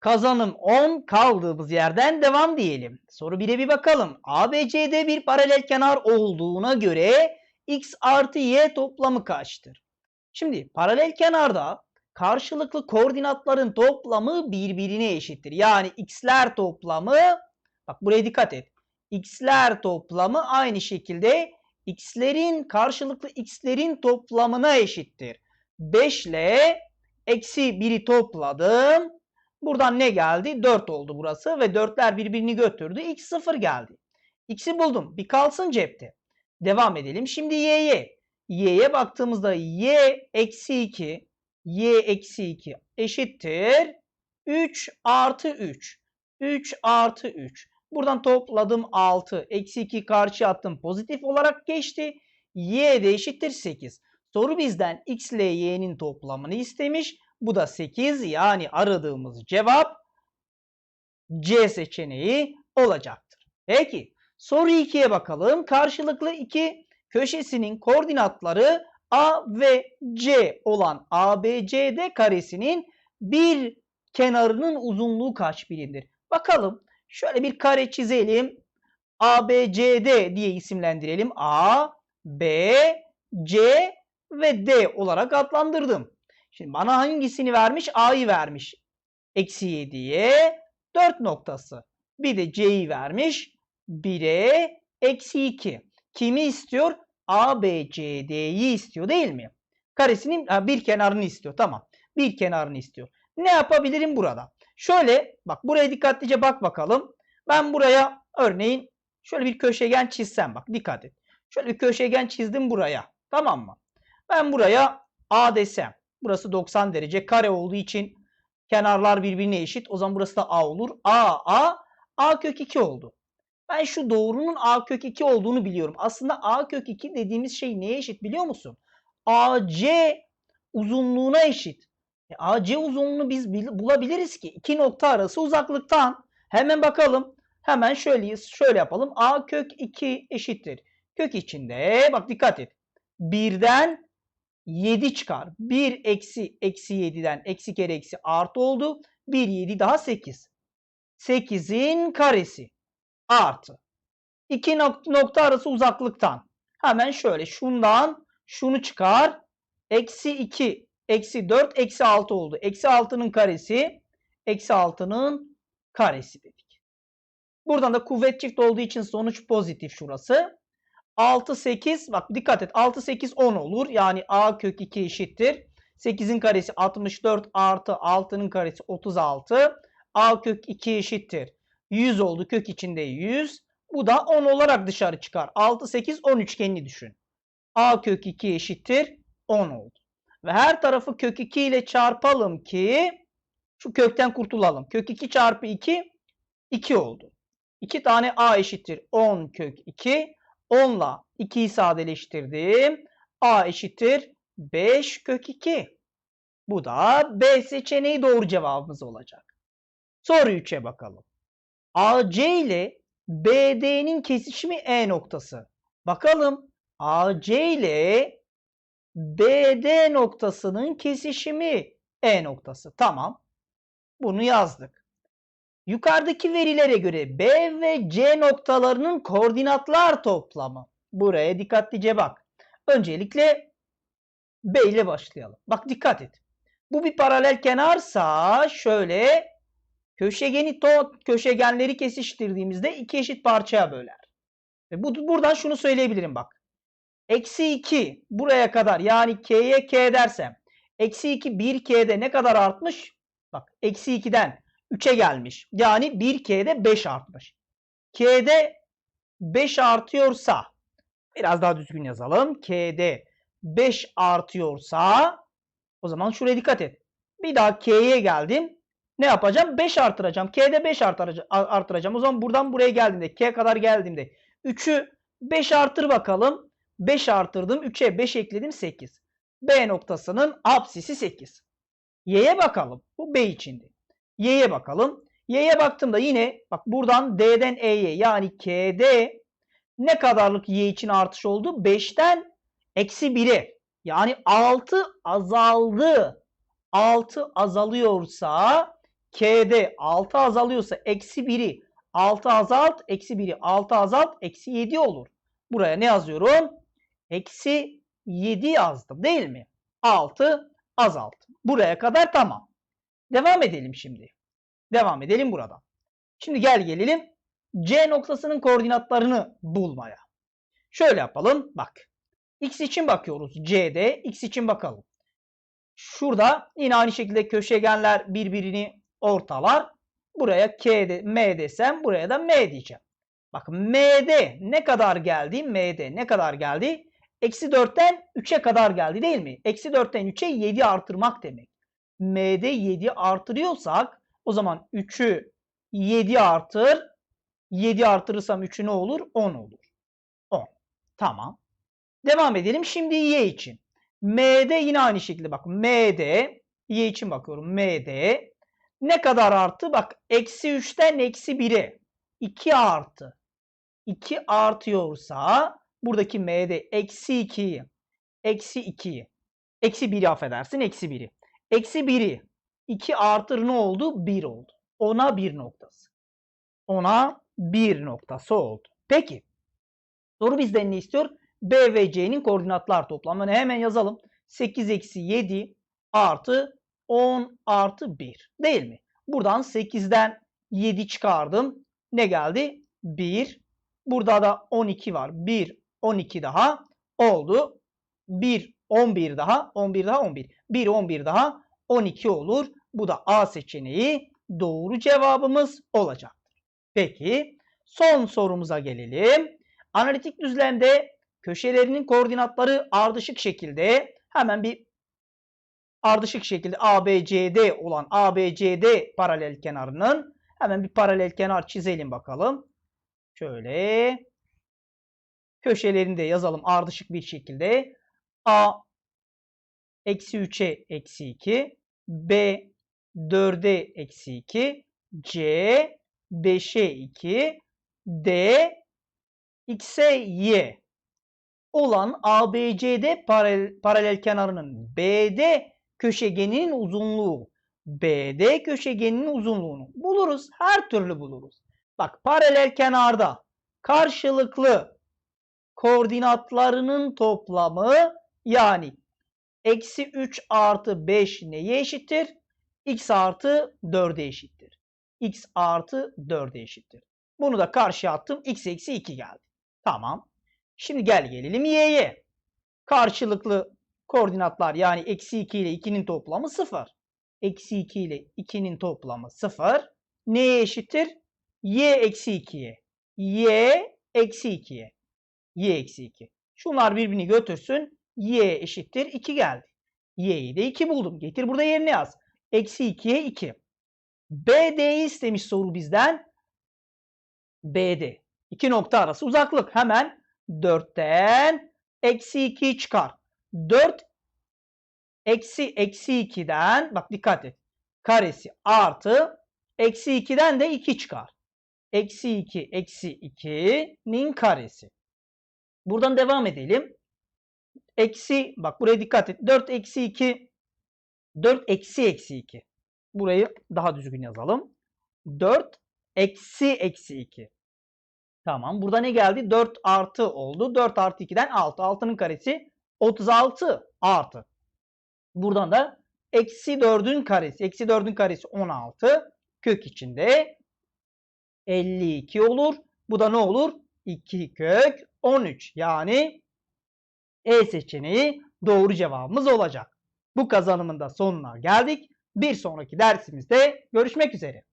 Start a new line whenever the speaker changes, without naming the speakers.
Kazanım 10 kaldığımız yerden devam diyelim. Soru 1'e bir bakalım. ABC'de bir paralel kenar olduğuna göre x artı y toplamı kaçtır? Şimdi paralel kenarda karşılıklı koordinatların toplamı birbirine eşittir. Yani x'ler toplamı bak buraya dikkat et. x'ler toplamı aynı şekilde x'lerin karşılıklı x'lerin toplamına eşittir. 5 ile eksi 1'i topladım. Buradan ne geldi? 4 oldu burası ve 4'ler birbirini götürdü. X 0 geldi. X'i buldum. Bir kalsın cepte. Devam edelim. Şimdi y'ye. Y'ye baktığımızda y eksi 2 y eksi 2 eşittir 3 artı 3. 3 artı 3. Buradan topladım 6. Eksi 2 karşıya attım. Pozitif olarak geçti. Y de eşittir 8. Soru bizden x ile y'nin toplamını istemiş. Bu da 8 yani aradığımız cevap C seçeneği olacaktır. Peki soru 2'ye bakalım. Karşılıklı iki köşesinin koordinatları A ve C olan ABCD karesinin bir kenarının uzunluğu kaç birimdir? Bakalım şöyle bir kare çizelim. ABCD diye isimlendirelim. A, B, C ve D olarak adlandırdım. Şimdi bana hangisini vermiş? A'yı vermiş. Eksi 7'ye 4 noktası. Bir de C'yi vermiş. 1'e eksi 2. Kimi istiyor? A, B, C, D'yi istiyor değil mi? Karesinin bir kenarını istiyor. Tamam. Bir kenarını istiyor. Ne yapabilirim burada? Şöyle bak buraya dikkatlice bak bakalım. Ben buraya örneğin şöyle bir köşegen çizsem bak dikkat et. Şöyle bir köşegen çizdim buraya. Tamam mı? Ben buraya A desem. Burası 90 derece kare olduğu için kenarlar birbirine eşit. O zaman burası da A olur. A, A, A kök 2 oldu. Ben şu doğrunun A kök 2 olduğunu biliyorum. Aslında A kök 2 dediğimiz şey neye eşit biliyor musun? AC uzunluğuna eşit. E, AC uzunluğunu biz bulabiliriz ki iki nokta arası uzaklıktan. Hemen bakalım. Hemen şöyleyiz. Şöyle yapalım. A kök 2 eşittir. Kök içinde bak dikkat et. Birden 7 çıkar. 1 eksi eksi 7'den eksi kere eksi artı oldu. 1 7 daha 8. 8'in karesi artı. 2 nokta arası uzaklıktan. Hemen şöyle şundan şunu çıkar. Eksi 2 eksi 4 eksi 6 oldu. Eksi 6'nın karesi eksi 6'nın karesi dedik. Buradan da kuvvet çift olduğu için sonuç pozitif şurası. 6, 8 bak dikkat et 6, 8, 10 olur. Yani a kök 2 eşittir. 8'in karesi 64 artı 6'nın karesi 36. a kök 2 eşittir. 100 oldu kök içinde 100. Bu da 10 olarak dışarı çıkar. 6, 8, 10 üçgenini düşün. a kök 2 eşittir 10 oldu. Ve her tarafı kök 2 ile çarpalım ki şu kökten kurtulalım. Kök 2 çarpı 2 2 oldu. 2 tane a eşittir 10 kök 2. 10 ile 2'yi sadeleştirdim. A eşittir 5 kök 2. Bu da B seçeneği doğru cevabımız olacak. Soru 3'e bakalım. AC ile BD'nin kesişimi E noktası. Bakalım AC ile BD noktasının kesişimi E noktası. Tamam. Bunu yazdık. Yukarıdaki verilere göre B ve C noktalarının koordinatlar toplamı. Buraya dikkatlice bak. Öncelikle B ile başlayalım. Bak dikkat et. Bu bir paralel kenarsa şöyle köşegeni to köşegenleri kesiştirdiğimizde iki eşit parçaya böler. Ve bu, buradan şunu söyleyebilirim bak. Eksi 2 buraya kadar yani K'ye K dersem eksi 2 1K'de ne kadar artmış? Bak eksi 2'den 3'e gelmiş. Yani 1K'de 5 artmış. K'de 5 artıyorsa biraz daha düzgün yazalım. K'de 5 artıyorsa o zaman şuraya dikkat et. Bir daha K'ye geldim. Ne yapacağım? 5 artıracağım. K'de 5 artıracağım. O zaman buradan buraya geldiğimde K kadar geldiğimde 3'ü 5 artır bakalım. 5 artırdım. 3'e 5 ekledim 8. B noktasının apsisi 8. Y'ye bakalım. Bu B içindi. Y'ye bakalım. Y'ye baktığımda yine bak buradan D'den E'ye yani K'de ne kadarlık Y için artış oldu? 5'ten eksi 1'e. Yani 6 azaldı. 6 azalıyorsa K'de 6 azalıyorsa eksi 1'i 6 azalt, eksi 1'i 6 azalt, eksi 7 olur. Buraya ne yazıyorum? Eksi 7 yazdım değil mi? 6 azalt. Buraya kadar tamam. Devam edelim şimdi. Devam edelim burada. Şimdi gel gelelim C noktasının koordinatlarını bulmaya. Şöyle yapalım. Bak. X için bakıyoruz. C'de. X için bakalım. Şurada yine aynı şekilde köşegenler birbirini ortalar. Buraya K de, M desem buraya da M diyeceğim. Bak M'de ne kadar geldi? M'de ne kadar geldi? Eksi 4'ten 3'e kadar geldi değil mi? Eksi 4'ten 3'e 7 artırmak demek. M'de 7 artırıyorsak o zaman 3'ü 7 artır. 7 artırırsam 3'ü ne olur? 10 olur. 10. Tamam. Devam edelim. Şimdi Y için. M'de yine aynı şekilde bak. M'de Y için bakıyorum. M'de ne kadar arttı? Bak eksi 3'ten eksi 1'e 2 artı. 2 artıyorsa buradaki M'de eksi 2'yi eksi 2'yi eksi 1'i affedersin eksi 1'i. Eksi 1'i 2 artır ne oldu? 1 oldu. Ona 1 noktası. Ona 1 noktası oldu. Peki. Soru bizden ne istiyor? B ve C'nin koordinatlar toplamını hemen yazalım. 8 eksi 7 artı 10 artı 1 değil mi? Buradan 8'den 7 çıkardım. Ne geldi? 1. Burada da 12 var. 1, 12 daha oldu. 1, 11 daha, 11 daha 11. 1, 11 daha 12 olur. Bu da A seçeneği doğru cevabımız olacaktır. Peki son sorumuza gelelim. Analitik düzlemde köşelerinin koordinatları ardışık şekilde hemen bir ardışık şekilde ABCD olan ABCD paralel kenarının hemen bir paralel kenar çizelim bakalım. Şöyle köşelerini de yazalım ardışık bir şekilde. A eksi 3'e eksi 2 B 4'e eksi 2 C 5'e 2 D X'e Y olan ABCD paralel, paralel kenarının BD köşegeninin uzunluğu BD köşegeninin uzunluğunu buluruz. Her türlü buluruz. Bak paralel kenarda karşılıklı koordinatlarının toplamı yani eksi 3 artı 5 neye eşittir? X artı 4'e eşittir. X artı 4'e eşittir. Bunu da karşıya attım. X eksi 2 geldi. Tamam. Şimdi gel gelelim y'ye. Karşılıklı koordinatlar yani eksi 2 ile 2'nin toplamı 0. Eksi 2 ile 2'nin toplamı 0. Neye eşittir? y eksi 2'ye. y eksi 2'ye. y eksi 2. Şunlar birbirini götürsün. Y eşittir 2 geldi. y'yi de 2 buldum. Getir burada yerine yaz. Eksi 2'ye 2. BD'yi istemiş soru bizden. BD. İki nokta arası uzaklık. Hemen 4'ten eksi 2'yi çıkar. 4 eksi eksi 2'den bak dikkat et. Karesi artı eksi 2'den de 2 çıkar. Eksi 2 eksi 2'nin karesi. Buradan devam edelim. Eksi bak buraya dikkat et. 4 eksi 2 4 eksi eksi 2. Burayı daha düzgün yazalım. 4 eksi eksi 2. Tamam. Burada ne geldi? 4 artı oldu. 4 artı 2'den 6. 6'nın karesi 36 artı. Buradan da eksi 4'ün karesi. Eksi 4'ün karesi 16. Kök içinde 52 olur. Bu da ne olur? 2 kök 13. Yani E seçeneği doğru cevabımız olacak. Bu kazanımın da sonuna geldik. Bir sonraki dersimizde görüşmek üzere.